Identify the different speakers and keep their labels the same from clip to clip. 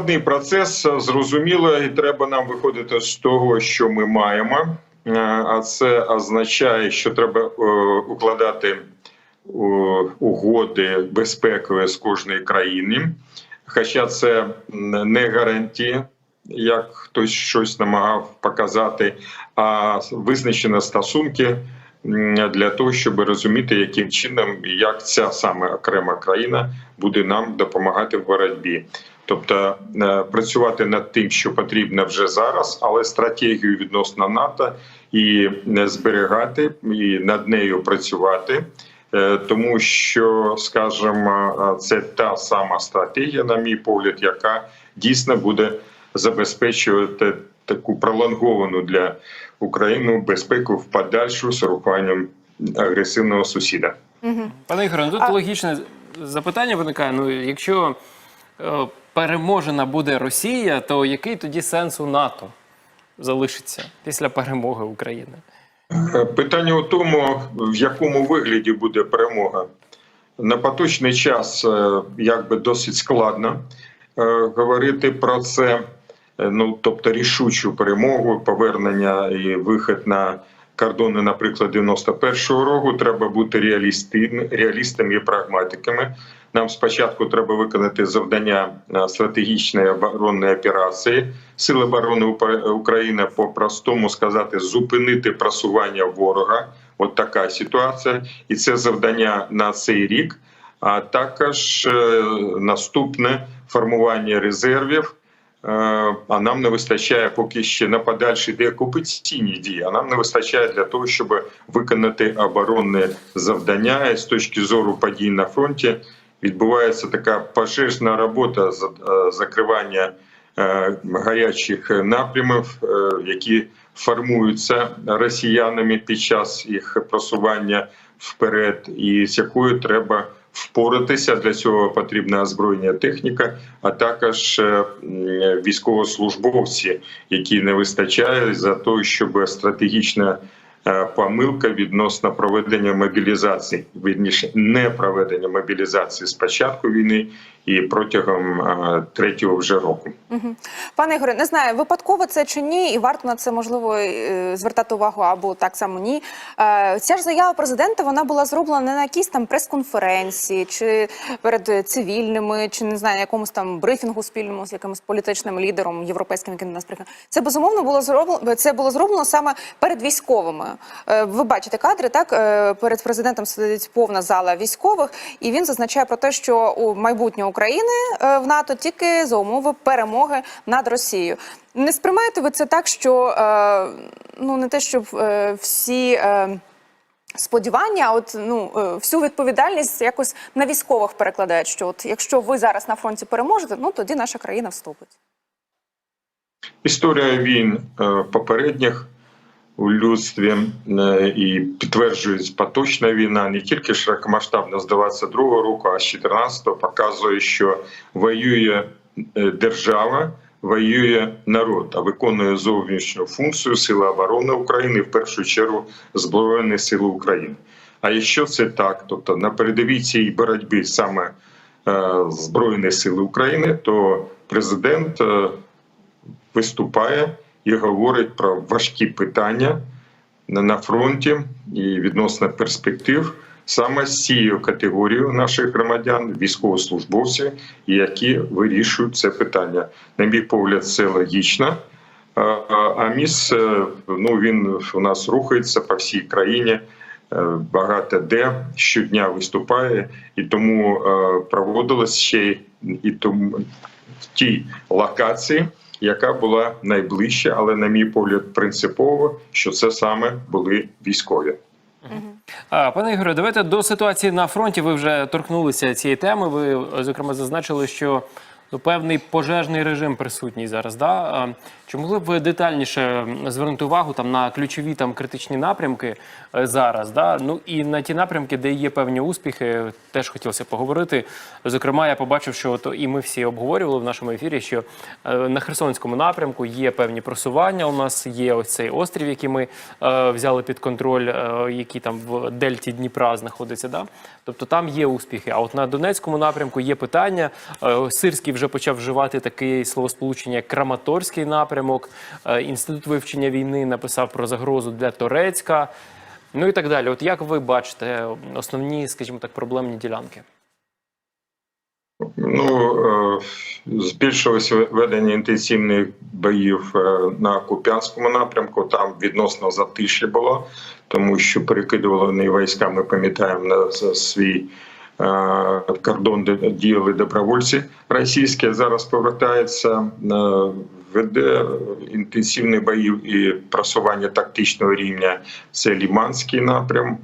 Speaker 1: складний процес, зрозуміло, і треба нам виходити з того, що ми маємо. Е, А це означає, що треба е, укладати е, угоди безпекові з кожної країни. Хоча це не гарантія, як хтось щось намагав показати, а визначені стосунки для того, щоб розуміти, яким чином і як ця саме окрема країна буде нам допомагати в боротьбі. Тобто е, працювати над тим, що потрібно вже зараз, але стратегію відносно НАТО і не зберігати, і над нею працювати. Е, Тому що, скажімо, е, це та сама стратегія, на мій погляд, яка дійсно буде забезпечувати таку пролонговану для України безпеку в подальшу з урахуванням агресивного сусіда.
Speaker 2: Пане Ігоре, ну тут
Speaker 3: А-
Speaker 2: логічне запитання виникає. Ну, якщо переможена буде Росія, то який тоді сенс у НАТО залишиться після перемоги України?
Speaker 1: Е, Питання у тому, в якому вигляді буде перемога. На поточний час е, якби досить складно е, говорити про це. Ну тобто рішучу перемогу, повернення і вихід на кордони, наприклад, 91-го року. Треба бути реалістами і прагматиками. Нам спочатку треба виконати завдання е, стратегічної оборонної операції Сили оборони України по-простому сказати зупинити просування ворога. От така ситуація, і це завдання на цей рік. А також е, наступне формування резервів. Е, А нам не вистачає поки ще на подальші деокупаційні дії. А нам не вистачає для того, щоб виконати оборонне завдання. З точки зору подій на фронті відбувається така пожежна робота з е, закривання е, гарячих напрямів, е, які формуються росіянами під час їх просування вперед, і з якою треба впоратися. Для цього потрібна озброєння техніка, а також військовослужбовці, які не вистачає за те, щоб стратегічна е, помилка відносно проведення мобілізації, вірніше не проведення мобілізації з початку війни і протягом е, третього вже року.
Speaker 3: Пане Ігоре, не знаю, випадково це чи ні, і варто на це можливо е, звертати увагу або так само ні. Е, Ця ж заява президента вона була зроблена не на якійсь там прес-конференції, чи перед цивільними, чи не знаю, якомусь там брифінгу спільному з якимось політичним лідером європейським, який нас приїхав. Це безумовно було зроблено. Це було зроблено саме перед військовими. Ви бачите кадри, так перед президентом сидить повна зала військових, і він зазначає про те, що у майбутнє України е, в НАТО тільки за умови перемоги над Росією. Не сприймаєте ви це так, що е, ну не те, щоб е, всі. Сподівання, от ну всю відповідальність якось на військових перекладають. Що от якщо ви зараз на фронті переможете, ну тоді наша країна вступить.
Speaker 1: Історія війн попередніх у людстві і підтверджується поточна війна, не тільки широкомасштабна з 22-го року, а з 14-го показує, що воює держава, воює народ, а виконує зовнішню функцію Сила оборони України, в першу чергу Збройні Сили України. А якщо це так, тобто на передовій цій боротьбі саме е, Збройні Сили України, то президент е, виступає і говорить про важкі питання на фронті і відносно перспектив саме з цією категорією наших громадян, військовослужбовців, які вирішують це питання. На мій погляд, це логічно. А міс е, ну він у нас рухається по всій країні. е, Багато де щодня виступає, і тому е, проводилось ще і тому в тій локації, яка була найближча, але на мій погляд, принципово, що це саме були військові.
Speaker 2: Пане Ігоре, давайте до ситуації на фронті. Ви вже торкнулися цієї теми. Ви зокрема зазначили, що ну, певний пожежний режим присутній зараз. Да? Чи могли б ви детальніше звернути увагу там на ключові там критичні напрямки е, зараз? Да? Ну і на ті напрямки, де є певні успіхи, теж хотілося поговорити. Зокрема, я побачив, що от і ми всі обговорювали в нашому ефірі, що е, на Херсонському напрямку є певні просування. У нас є ось цей острів, який ми е, взяли під контроль, е, який там в дельті Дніпра знаходиться. Да? Тобто там є успіхи. А от на Донецькому напрямку є питання. Е, Сирський вже вже почав вживати таке словосполучення як Краматорський напрямок. Е, Інститут вивчення війни написав про загрозу для Торецька. Ну і так далі. От як ви бачите основні, скажімо так, проблемні ділянки?
Speaker 1: Ну, е, збільшилось ведення інтенсивних боїв е, на Куп'янському напрямку. Там відносно затиші було, тому що перекидували вони війська. Ми пам'ятаємо за свій кордон, де діяли добровольці російські. Зараз повертається е, веде інтенсивні боїв і просування тактичного рівня. Це Ліманський напрям,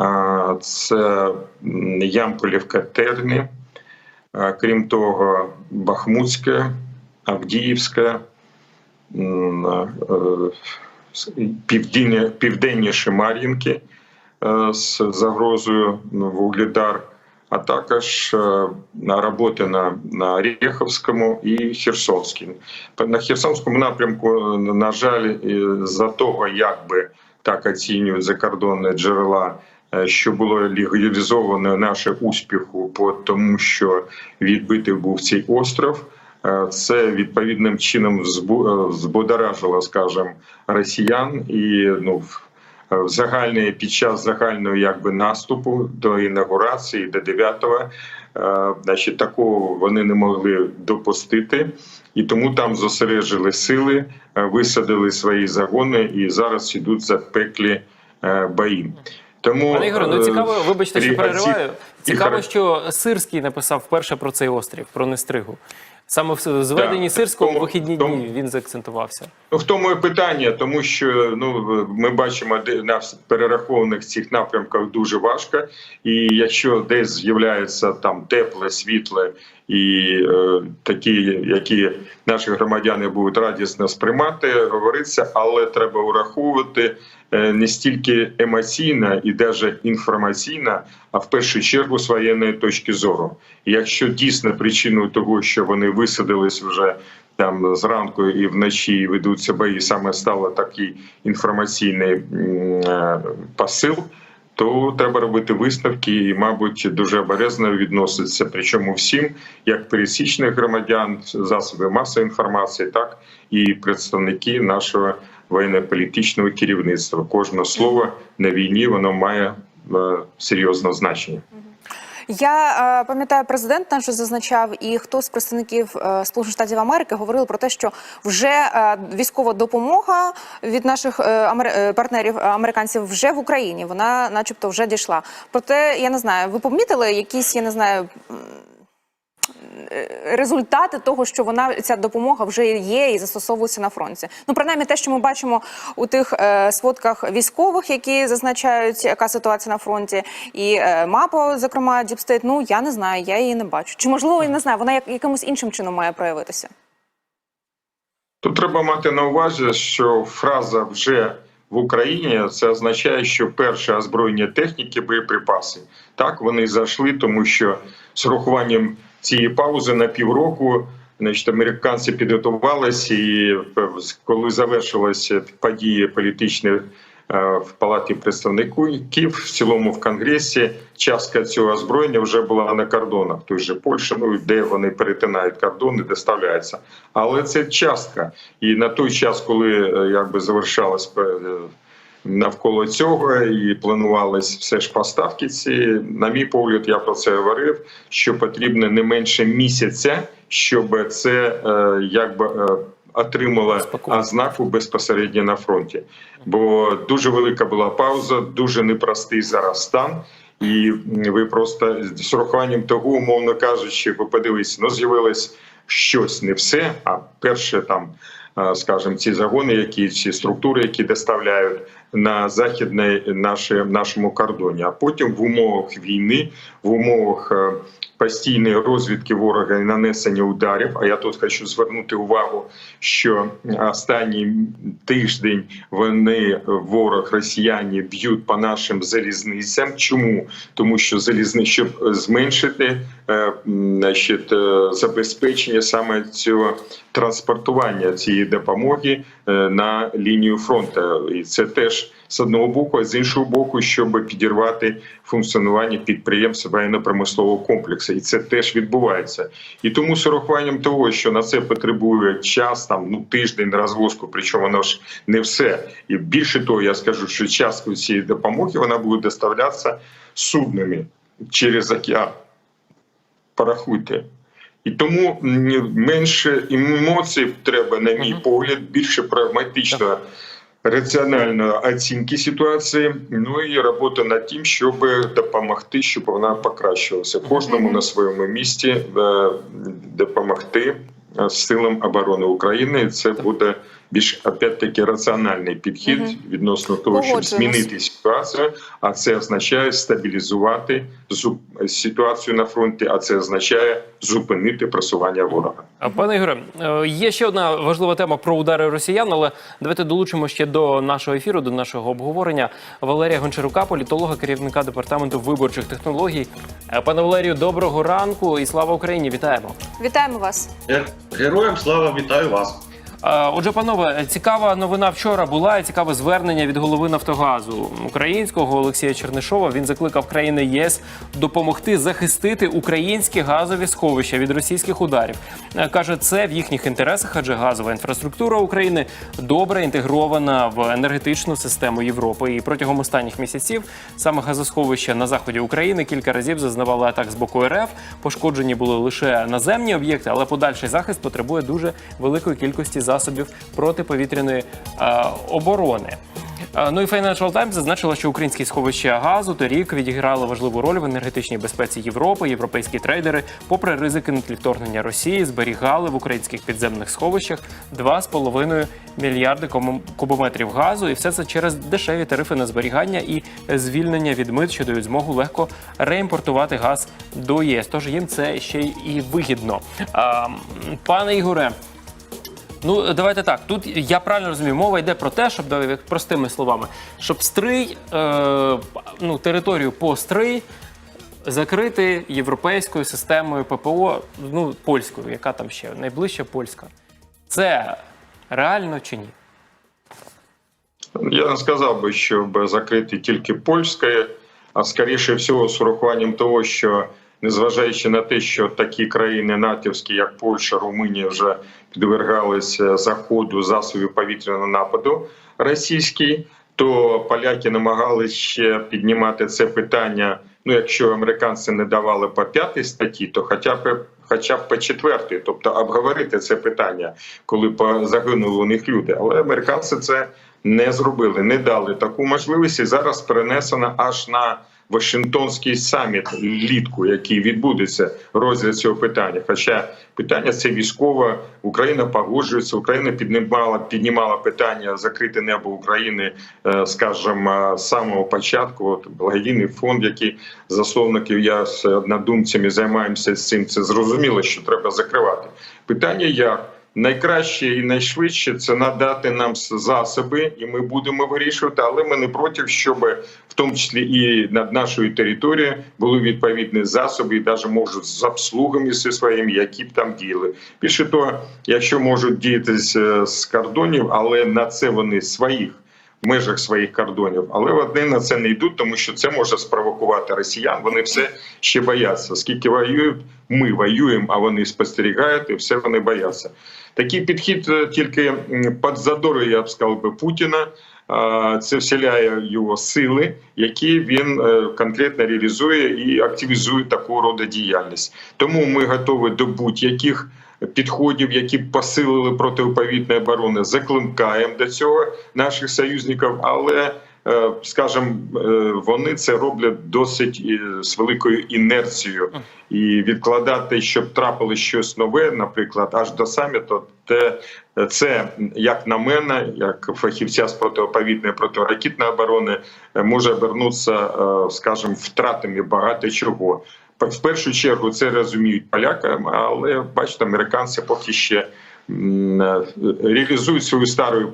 Speaker 1: е, це Ямполівка Терні. Крім того, Бахмутське, Авдіївське, е, південніше Мар'їнки е, з загрозою Вугледар, а також е, роботи на, на Орєховському і Херсонському. На Херсонському напрямку, е, на жаль, за того, як би так оцінюють закордонні джерела, е, що було легалізовано наше успіху, по тому що відбитий був цей остров. Це відповідним чином збу- збудоражило, скажімо, росіян і ну в- в загальний під час загального якби наступу до інаугурації до 9-го, е, значить, такого вони не могли допустити, і тому там зосереджили сили, е, висадили свої загони і зараз ідуть запеклі е, бої. Тому
Speaker 2: Пане Ігоре, ну
Speaker 1: е,
Speaker 2: цікаво, вибачте, що перериваю. Цікаво, що Сирський написав вперше про цей острів, про Нестригу. Саме в зведенні
Speaker 1: да.
Speaker 2: Сирського
Speaker 1: тому-
Speaker 2: вихідні
Speaker 1: тому-
Speaker 2: дні він заакцентувався.
Speaker 1: Ну, в тому і питання, тому що ну ми бачимо, де на перерахованих цих напрямках дуже важко, і якщо десь з'являється там тепле, світле і е, такі, які наші громадяни будуть радісно сприймати, говориться, але треба враховувати е, не стільки емоційно і навіть інформаційно, а в першу чергу з воєнної точки зору. Якщо дійсно причиною того, що вони висадились вже там зранку і вночі ведуться бої, саме стало такий інформаційний е, посил. То треба робити висновки і, мабуть, дуже обережно відноситься. Причому всім, як пересічних громадян, засоби масової інформації, так і представники нашого воєнно-політичного керівництва. Кожне слово на війні воно має е, серйозне значення.
Speaker 3: Я е, пам'ятаю, президент наш зазначав, і хто з представників е, Сполучених Штатів Америки говорили про те, що вже е, військова допомога від наших партнерів американців вже в Україні. Вона, начебто, вже дійшла. Проте я не знаю, ви помітили якісь, я не знаю. Е, Результати того, що вона ця допомога вже є і застосовується на фронті. Ну, принаймні, те, що ми бачимо у тих е, сводках військових, які зазначають, яка ситуація на фронті, і е, мапа, зокрема, Діпстейт, ну я не знаю, я її не бачу. Чи можливо я не знаю, вона як якимось іншим чином має проявитися?
Speaker 1: Тут треба мати на увазі, що фраза вже в Україні це означає, що перше озброєння техніки, боєприпаси. Так вони зайшли, тому що з урахуванням цієї паузи на півроку. Значить, американці підготувалися, і е, коли завершилися події політичні е, в палаті представників, в цілому в конгресі, частка цього озброєння вже була на кордонах. Той же Польща, ну де вони перетинають кордони, доставляються. Але це частка. І на той час, коли е, якби завершалась е, навколо цього і планувались все ж поставки. Ці на мій погляд, я про це говорив. Що потрібно не менше місяця, щоб це е, якби. Отримала ознаку безпосередньо на фронті, бо дуже велика була пауза, дуже непростий зараз стан. І ви просто з урахуванням того, умовно кажучи, ви подивись, ну з'явилось щось не все. А перше там, е, скажімо, ці загони, які ці структури, які доставляють на західне наше нашому кордоні. А потім в умовах війни, в умовах е, постійної розвідки ворога і нанесення ударів. А я тут хочу звернути увагу, що останній тиждень вони ворог росіяни б'ють по нашим залізницям. Чому тому, що залізни, щоб зменшити е, значить, е, забезпечення саме цього транспортування цієї допомоги е, на лінію фронту. І це теж з одного боку, а з іншого боку, щоб підірвати функціонування підприємств воєнно-промислового комплексу, і це теж відбувається. І тому з урахуванням того, що на це потребує час, там ну тиждень розвозку, причому воно ж не все. І більше того, я скажу, що частку цієї допомоги вона буде доставлятися суднами через океан. Порахуйте. І тому менше емоцій треба, на мій погляд, більше прагматично. Раціональної оцінки ситуації, ну і робота над тим, щоб допомогти, щоб вона покращилася. Кожному на своєму місці допомогти е, силам оборони України. Це буде більш опять-таки раціональний підхід
Speaker 3: Мгм.
Speaker 1: відносно того, щоб змінити ситуацію. А це означає стабілізувати зу- ситуацію на фронті. А це означає зупинити просування ворога.
Speaker 2: А, Пане Ігоре, е, є ще одна важлива тема про удари росіян, але давайте долучимо ще до нашого ефіру, до нашого обговорення Валерія Гончарука, політолога, керівника департаменту виборчих технологій. Е, Пане Валерію, доброго ранку і слава Україні! Вітаємо!
Speaker 3: Вітаємо вас.
Speaker 4: Героям слава, вітаю вас.
Speaker 2: Е, Отже, панове, цікава новина вчора була і цікаве звернення від голови Нафтогазу українського Олексія Чернишова. Він закликав країни ЄС допомогти захистити українські газові сховища від російських ударів. Е, Каже, це в їхніх інтересах, адже газова інфраструктура України добре інтегрована в енергетичну систему Європи. І протягом останніх місяців саме газосховища на заході України кілька разів зазнавали атак з боку РФ. Пошкоджені були лише наземні об'єкти, але подальший захист потребує дуже великої кількості засобів протиповітряної е, оборони. Е, Ну і Financial Times зазначила, що українські сховища газу торік відіграли важливу роль в енергетичній безпеці Європи. Європейські трейдери, попри ризики на тлі вторгнення Росії, зберігали в українських підземних сховищах 2,5 мільярди кубометрів газу, і все це через дешеві тарифи на зберігання і звільнення від мит, що дають змогу легко реімпортувати газ до ЄС. Тож їм це ще й вигідно. А, пане Ігоре. Ну, давайте так. Тут я правильно розумію, мова йде про те, щоб простими словами, щоб стрий, е, ну, територію по стрий закрити європейською системою ППО, ну, польською, яка там ще найближча польська. Це реально чи ні?
Speaker 1: Я не сказав би, щоб закрити тільки польське, а скоріше всього з урахуванням того, що незважаючи на те, що такі країни натівські, як Польща, Румунія, вже підвергалися заходу засобів повітряного нападу російський, то поляки намагалися ще піднімати це питання. Ну, якщо американці не давали по п'ятій статті, то хоча б хоча б по четвертій, тобто обговорити це питання, коли загинули у них люди. Але американці це не зробили, не дали таку можливість, і зараз перенесено аж на Вашингтонський саміт влітку, який відбудеться розгляд цього питання. Хоча питання це військове, Україна погоджується, Україна піднімала піднімала питання закрити небо України, е, скажімо, з самого початку. От благодійний фонд, який засновників я з однодумцями займаємося з цим. Це зрозуміло, що треба закривати. Питання як. Найкраще і найшвидше це надати нам засоби, і ми будемо вирішувати. Але ми не проти, щоб в тому числі і над нашою територією були відповідні засоби, і навіть можуть з обслугами зі своїми, які б там діяли. Більше того, якщо можуть діяти з, з кордонів, але на це вони своїх. Межах своїх кордонів, але вони на це не йдуть, тому що це може спровокувати росіян. Вони все ще бояться. Скільки воюють, ми воюємо, а вони спостерігають, і все вони бояться. Такий підхід е, тільки м, подзадорює, я б сказав би, Путіна. Це вселяє його сили, які він е, конкретно реалізує і активізує таку роду діяльність. Тому ми готові до будь-яких підходів, які б посилили протиповітної оборони, закликаємо до цього наших союзників, але е, скажімо, е, вони це роблять досить е, з великою інерцією. І відкладати, щоб трапилось щось нове, наприклад, аж до саміту, те це як на мене, як фахівця з протиповітної протиракетної оборони, може обернутися, скажімо, втратами багато чого. В першу чергу це розуміють полякам, але бачите, американці поки ще реалізують свою стару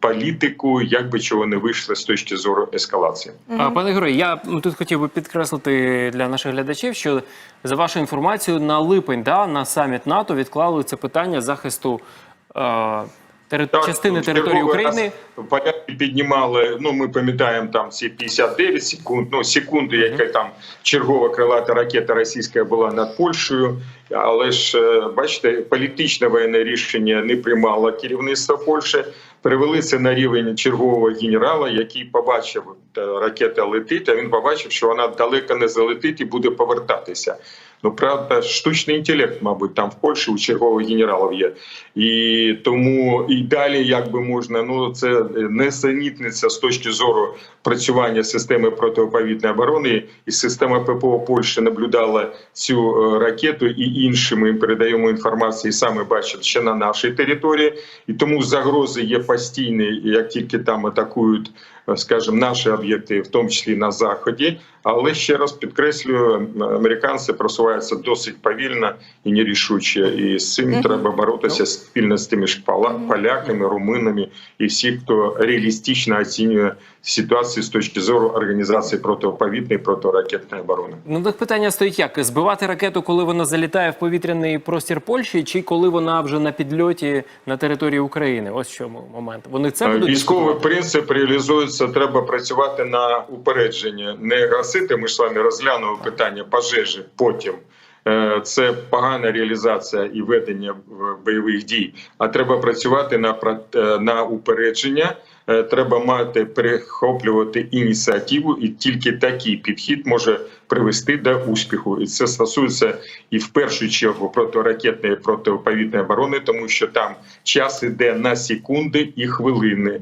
Speaker 1: політику, як би чого не вийшло з точки зору ескалації.
Speaker 2: А, Пане Ігоре, я тут хотів би підкреслити для наших глядачів, що за вашою інформацією, на липень да, на саміт НАТО відклали це питання захисту е, тери- частини території України.
Speaker 1: порядки піднімали. Ну ми пам'ятаємо там ці 59 секунд. Ну секунди, яка там чергова крилата ракета російська була над Польщею. Але ж е, бачите, політичне воєнне рішення не приймало керівництво Польщі. Перевели це на рівень чергового генерала, який побачив е, ракета летить. А він побачив, що вона далеко не залетить і буде повертатися. Ну правда, штучний інтелект, мабуть, там в Польщі у чергових генералів є. І тому і далі, як би можна, ну це несенітниця з точки зору працювання системи протиповітряної оборони, і система ППО Польщі наблюдала цю е, ракету і інші ми передаємо інформацію, і саме бачать ще на нашій території. І тому загрози є постійні, і як тільки там атакують, скажімо, наші об'єкти, в тому числі на заході. Але ще раз підкреслюю, американці просуваються досить повільно і нерішуче. І з цим треба боротися спільно з тими ж поляками, румунами і всі, хто реалістично оцінює ситуацію з точки зору організації протиповітряної протиракетної оборони.
Speaker 2: Ну, так питання стоїть як? Збивати ракету, коли вона залітає в повітряний простір Польщі, чи коли вона вже на підльоті на території України? Ось в чому момент. Вони це будуть
Speaker 1: Військовий принцип реалізується. Треба працювати на упередження, не гасити. Ми ж з вами розглянули питання пожежі. Потім Е, це погана реалізація і ведення бойових дій. А треба працювати на е, на упередження. Е, Треба мати перехоплювати ініціативу, і тільки такий підхід може привести до успіху. І це стосується і в першу чергу протиракетної протиповітряної оборони, тому що там час іде на секунди і хвилини.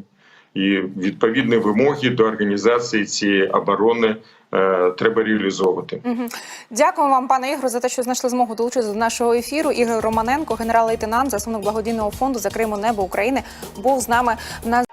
Speaker 1: І відповідні вимоги до організації цієї оборони е, треба реалізовувати.
Speaker 3: Дякую вам, пане Ігорю, за те, що знайшли змогу долучитися до нашого ефіру. Ігор Романенко, генерал-лейтенант, засновник благодійного фонду за Криму Небо України, був з нами на